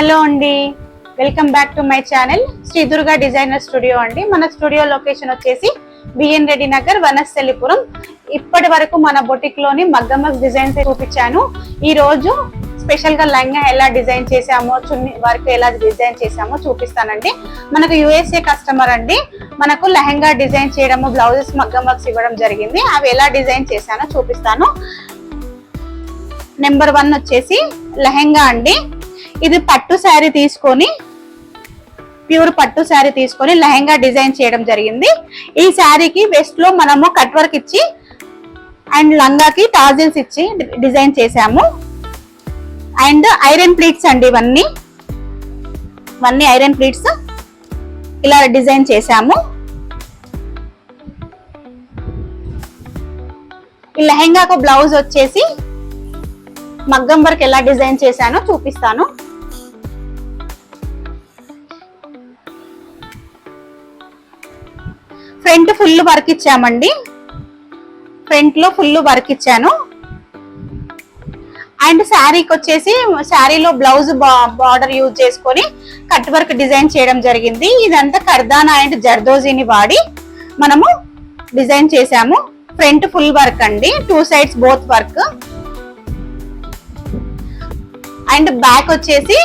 Hello అండి. Welcome back to my channel Sri Durga designer studio అండి. మన studio location వచ్చేసి బిఎన్ రెడ్డి నగర్ వనస్థలిపురం ఇప్పటి వరకు మన బొటిక్లోని మగ్గమగ్ డిజైన్స్ చూపించాను. ఈ రోజు స్పెషల్గా లంగా ఎలా డిజైన్ చేసామో చున్ని వర్క్ ఎలా డిజైన్ చేసామో చూపిస్తానండి. మనకు యుఎస్ఏ కస్టమర్ అండి. మనకు లెహంగా డిజైన్ చేయడము బ్లౌజెస్ మగ్గం వర్క్స్ ఇవ్వడం జరిగింది. అవి ఎలా డిజైన్ చేశానో చూపిస్తాను. నెంబర్ వన్ వచ్చేసి లెహంగా అండి. ఇది పట్టు శారీ తీసుకొని ప్యూర్ పట్టు శారీ తీసుకొని లెహంగా డిజైన్ చేయడం జరిగింది. ఈ శారీకి వెస్ట్లో మనము కట్ వర్క్ ఇచ్చి అండ్ లంగాకి టాజిల్స్ ఇచ్చి డిజైన్ చేసాము అండ్ ఐరన్ ప్లీట్స్ అండి ఇవన్నీ. ఇవన్నీ ఐరన్ ప్లీట్స్ ఇలా డిజైన్ చేసాము ఈ లెహంగాకు బ్లౌజ్ వచ్చేసి మగ్గం వర్క్ ఎలా డిజైన్ చేశానో చూపిస్తాను. ఫ్రంట్ ఫుల్ వర్క్ ఇచ్చామండి. ఫ్రంట్లో ఫుల్ వర్క్ ఇచ్చాను. అండ్ శారీకి వచ్చేసి శారీలో బ్లౌజ్ బార్డర్ యూజ్ చేసుకొని కట్ వర్క్ డిజైన్ చేయడం జరిగింది. ఇదంతా కర్దానా అండ్ జర్దోజీని వాడి మనము డిజైన్ చేసాము ఫ్రంట్ ఫుల్ వర్క్ అండి. Two sides both work. And back వచ్చేసి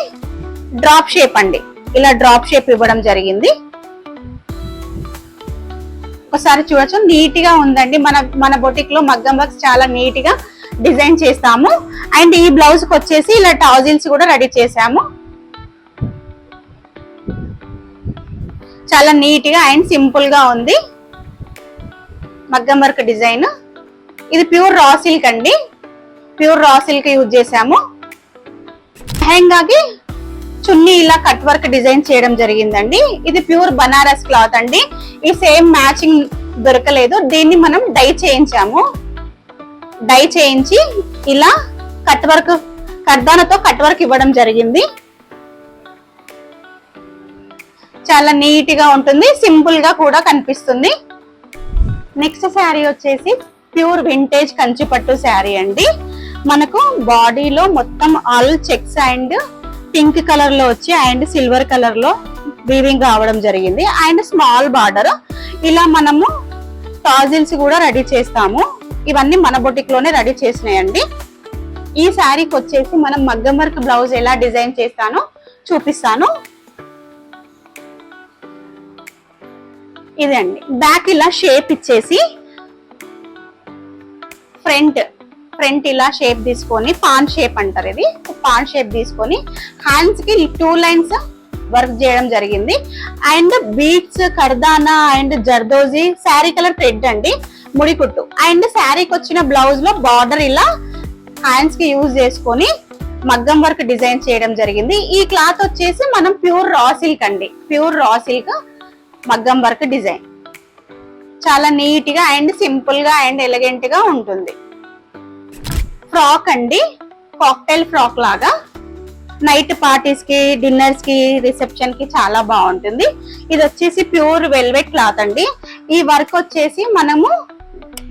డ్రాప్ షేప్ అండి. ఇలా డ్రాప్ షేప్ ఇవ్వడం జరిగింది. ఒకసారి చూడొచ్చు. నీట్గా ఉందండి. మన మన బొటిక్లో మగ్గం వర్క్స్ చాలా నీట్గా డిజైన్ చేస్తాము. అండ్ ఈ బ్లౌజ్కి వచ్చేసి ఇలా టాజిల్స్ కూడా రెడీ చేసాము చాలా నీట్గా అండ్ సింపుల్గా ఉంది. మగ్గం వర్క్ డిజైన్. ఇది ప్యూర్ రా సిల్క్ అండి. ప్యూర్ రా సిల్క్ యూజ్ చేసాము లెహంగాకి చున్నీ ఇలా కట్ వర్క్ డిజైన్ చేయడం జరిగిందండి. ఇది ప్యూర్ బనారస్ క్లాత్ అండి. ఈ సేమ్ మ్యాచింగ్ దొరకలేదు. దీన్ని మనం డై చేయించాము. డై చేయించి ఇలా కట్ వర్క్ కర్దానతో కట్ వర్క్ ఇవ్వడం జరిగింది. చాలా నీట్గా ఉంటుంది. సింపుల్గా కూడా కనిపిస్తుంది. నెక్స్ట్ శారీ వచ్చేసి ప్యూర్ వింటేజ్ కంచిపట్టు శారీ అండి. మనకు బాడీలో మొత్తం ఆల్ చెక్స్ అండ్ పింక్ కలర్లో వచ్చి అండ్ సిల్వర్ కలర్లో వీవింగ్ కావడం జరిగింది. And small border. ఇలా మనము టాజిల్స్ కూడా రెడీ చేస్తాము. ఇవన్నీ మన బొటిక్లోనే రెడీ చేసినాయండి. ఈ శారీకి వచ్చేసి మనం మగ్గం వర్క్ బ్లౌజ్ ఎలా డిజైన్ చేస్తానో చూపిస్తాను. ఇదండి. బ్యాక్ ఇలా షేప్ ఇచ్చేసి ఫ్రంట్ ఫ్రంట్ ఇలా షేప్ తీసుకొని పాన్ షేప్ అంటారు ఇది. పాన్ షేప్ తీసుకొని హ్యాండ్స్కి టూ లైన్స్ వర్క్ చేయడం జరిగింది. And beads కర్దానా and zardozi sari colour thread అండి ముడికుట్టు అండ్ శారీకి వచ్చిన బ్లౌజ్లో బార్డర్ ఇలా హ్యాండ్స్కి యూజ్ చేసుకొని మగ్గం వర్క్ డిజైన్ చేయడం జరిగింది. ఈ క్లాత్ వచ్చేసి మనం ప్యూర్ రా సిల్క్ అండి. ప్యూర్ రా సిల్క్ మగ్గం వర్క్ డిజైన్ చాలా నీట్గా అండ్ సింపుల్గా అండ్ ఎలిగెంట్గా ఉంటుంది. ఫ్రాక్ అండి. కాక్టైల్ ఫ్రాక్ లాగా. నైట్ పార్టీస్కి డిన్నర్స్కి రిసెప్షన్కి చాలా బాగుంటుంది. ఇది వచ్చేసి ప్యూర్ వెల్వెట్ క్లాత్ అండి. ఈ వర్క్ వచ్చేసి మనము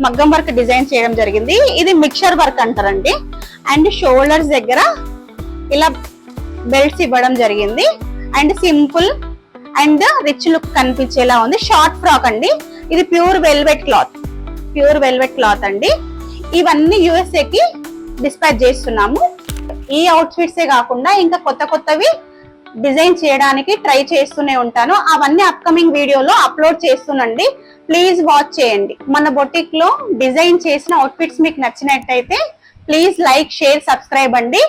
మగ్గం వర్క్ డిజైన్ చేయడం జరిగింది. ఇది మిక్చర్ వర్క్ అంటారండి. అండ్ షోల్డర్స్ దగ్గర ఇలా బెల్ట్స్ ఇవ్వడం జరిగింది. And simple and rich look కనిపించేలా ఉంది. షార్ట్ ఫ్రాక్ అండి. ఇది pure velvet cloth. Pure velvet cloth అండి. ఇవన్నీ యూఎస్ఏకి డిస్పాచ్ చేస్తున్నాము. ఈ అవుట్ఫిట్సే కాకుండా ఇంకా కొత్త కొత్తవి డిజైన్ చేయడానికి ట్రై చేస్తూనే ఉంటాను. అవన్నీ అప్కమింగ్ వీడియోలో అప్లోడ్ చేస్తునండి ప్లీజ్ వాచ్ చేయండి. మన బొటిక్లో డిజైన్ చేసిన అవుట్ఫిట్స్ మీకు నచ్చినట్టయితే ప్లీజ్ లైక్ షేర్ సబ్స్క్రైబ్ అండి.